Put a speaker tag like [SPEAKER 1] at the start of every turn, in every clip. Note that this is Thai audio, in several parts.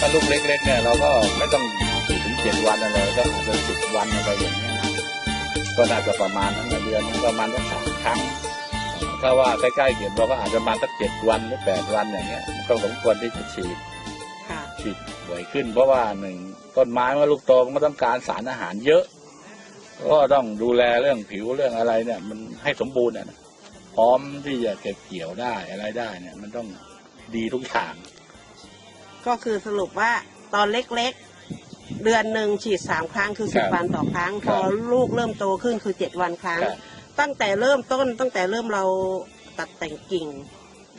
[SPEAKER 1] มันลูกเล็กๆเนี่ยเราก็ไม่ต้องถึงเจ็ดวันอะไรก็อาจจะสิบวันอะไรอย่างเงี้ยก็น่าจะประมาณนั้นนะเดือนนึงประมาณสักสามครั้งถ้าว่าใกล้ๆเก็บเราก็อาจจะประมาณสักเจ็ดวันหรือแปดวันอย่างเงี้ยก็สมควรที่จะฉีด
[SPEAKER 2] ค่ะ
[SPEAKER 1] ฉีดบ่อยขึ้น เพราะว่าหนึ่งต้นไม้เมื่อลูกโตมันก็ต้องการสารอาหารเยอะ ก็ต้องดูแลเรื่องผิวเรื่องอะไรเนี่ย มันให้สมบูรณ์อะนะพร้อมที่จะเก็บเกี่ยวได้อะไรได้เนี่ย มันต้องดีทุกอย่าง
[SPEAKER 2] ก็คือสรุปว่าตอนเล็กๆ เดือนหนึ่งฉีดสามครั้งคือสิบ
[SPEAKER 1] ครับ
[SPEAKER 2] วันต่อครั้ง
[SPEAKER 1] ค
[SPEAKER 2] พ
[SPEAKER 1] รับ
[SPEAKER 2] อลูกเริ่มโตขึ้นคือเจ็ดวันครั้ง
[SPEAKER 1] ครับ
[SPEAKER 2] ตั้งแต่เริ่มต้นตั้งแต่เริ่มเราตัดแต่งกิ่ง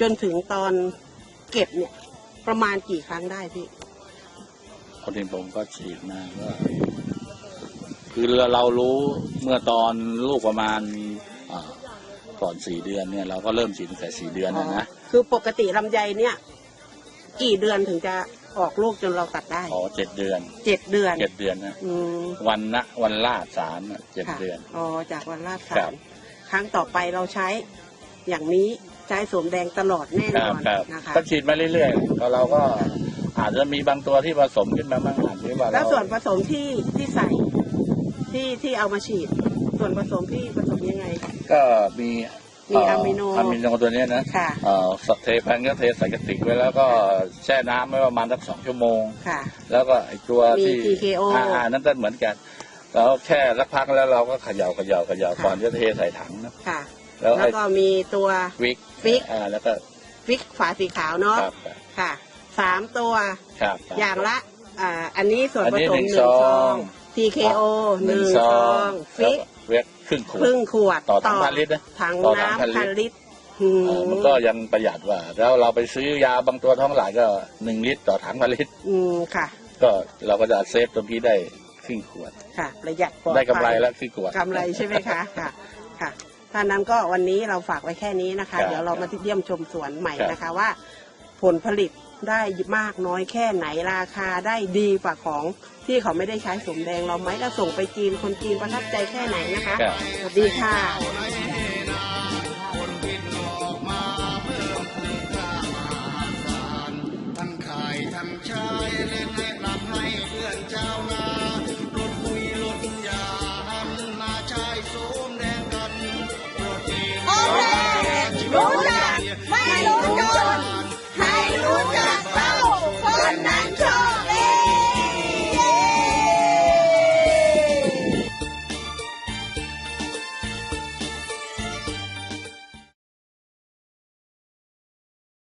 [SPEAKER 2] จนถึงตอนเก็บเนี่ย ประมาณกี่ครั้งได้พี่
[SPEAKER 1] คนที่ผมก็ฉีดมาก็คือเรารู้เมื่อตอนลูกประมาณอ่าก่อนสี่เดือนเนี่ยเราก็เริ่มฉีดตั้งแต่สี่เดือนนะนะ
[SPEAKER 2] คือปกติลำไยเนี่ย กี่เดือนถึงจะออกลูกจนเราตัดได้
[SPEAKER 1] อ๋อเจ็ดเดือน
[SPEAKER 2] เจ็ดเดือน
[SPEAKER 1] เจ็ดเดือนนะ
[SPEAKER 2] อืม
[SPEAKER 1] วันนะวันลาดสารน่ะเจ็ด
[SPEAKER 2] ค่ะ
[SPEAKER 1] เดือน
[SPEAKER 2] อ๋อจากวันลาด
[SPEAKER 1] ครั
[SPEAKER 2] สาร
[SPEAKER 1] บ
[SPEAKER 2] ครั้งต่อไปเราใช้ อย่างนี้ใช้สวมแดงตลอดแน่
[SPEAKER 1] คนรับ
[SPEAKER 2] อน
[SPEAKER 1] ครับ
[SPEAKER 2] นะคะ
[SPEAKER 1] ก็ฉีดมาเรื่อยๆก็เราก็อาจจะมีบางตัวที่ผสมขึ้นมาบ้างอาจจะว่า
[SPEAKER 2] แล้ว
[SPEAKER 1] เรา
[SPEAKER 2] ส่วนผสมที่ที่ใส่ที่ที่เอามาฉีด ส่วนผสมที่ผสมยังไง
[SPEAKER 1] ก็มี
[SPEAKER 2] มีอะมิโน
[SPEAKER 1] อะมิโนตัวเนี้ยนะ
[SPEAKER 2] ค่ะ
[SPEAKER 1] เอ่อสเทพันก็เทใส่กระติกไว้แล้วก็แช่น้ำไว้ประมาณสักสองชั่วโมง
[SPEAKER 2] ค่ะ
[SPEAKER 1] แล้วก็ไอตัวที่
[SPEAKER 2] มี TKO
[SPEAKER 1] อ่าอ่านั่นก็เหมือนกันแล้วแค่สักพักแล้วเราก็เขย่าเขย่าเขย่า
[SPEAKER 2] ค่ะ
[SPEAKER 1] ก่อนจะเทใส่ถังนะ
[SPEAKER 2] ค่ะ
[SPEAKER 1] แล้ว
[SPEAKER 2] แล้ว
[SPEAKER 1] ไอ้
[SPEAKER 2] ก็มีตัว
[SPEAKER 1] วิก
[SPEAKER 2] วิก
[SPEAKER 1] อ่าแล้วก็
[SPEAKER 2] ฟิกฝาสีขาวเนาะ
[SPEAKER 1] ครับ
[SPEAKER 2] ค่ะสามตัว
[SPEAKER 1] ครับ
[SPEAKER 2] อย่างละอ่าอันนี้ส่วน
[SPEAKER 1] อัน
[SPEAKER 2] ผ
[SPEAKER 1] นี้
[SPEAKER 2] สม
[SPEAKER 1] หนึ่ง
[SPEAKER 2] หนึ่งซ
[SPEAKER 1] ซ
[SPEAKER 2] อ
[SPEAKER 1] องง
[SPEAKER 2] TKO หนึ่งซอง
[SPEAKER 1] แล้ว
[SPEAKER 2] ฟิก
[SPEAKER 1] ก็เวก ครึ่งขวด
[SPEAKER 2] ครึ่งขวด
[SPEAKER 1] ต่อถังพันลิตรนะ
[SPEAKER 2] ถัง
[SPEAKER 1] ต่อถังพัน
[SPEAKER 2] น้ำ
[SPEAKER 1] ลิตร
[SPEAKER 2] พันลิตรอื
[SPEAKER 1] เอ่อ
[SPEAKER 2] ม
[SPEAKER 1] มันก็ยังประหยัดกว่า แล้วเราไปซื้อยาบางตัวท้องหลายก็หนึ่งลิตรต่อถังพันลิตร
[SPEAKER 2] อืมค่ะ
[SPEAKER 1] ก็เราก็จะเซฟตรงนี้ได้ครึ่งขวด
[SPEAKER 2] ค่ะ ประหยัดปลอ
[SPEAKER 1] ได้กำไร
[SPEAKER 2] ภัย
[SPEAKER 1] แล้วครึ่งขวด
[SPEAKER 2] กำไรใช่ไหมคะค่ะ ค่ะถ้านั้นก็วันนี้เราฝากไว้แค่นี้นะคะ
[SPEAKER 1] ครับ
[SPEAKER 2] เดี๋ยวเรามาเยี่ยมชมสวนใหม่
[SPEAKER 1] ครับ
[SPEAKER 2] นะคะว่า ผลผลิตได้มากน้อยแค่ไหนราคาได้ดีกว่าของที่เขาไม่ได้ใช้สมแดงเราไหมแล้วส่งไปจีนคนจีนประทับใจแค่ไหนนะคะ
[SPEAKER 1] ครับ
[SPEAKER 2] สวัสดีค่ะ
[SPEAKER 3] ใน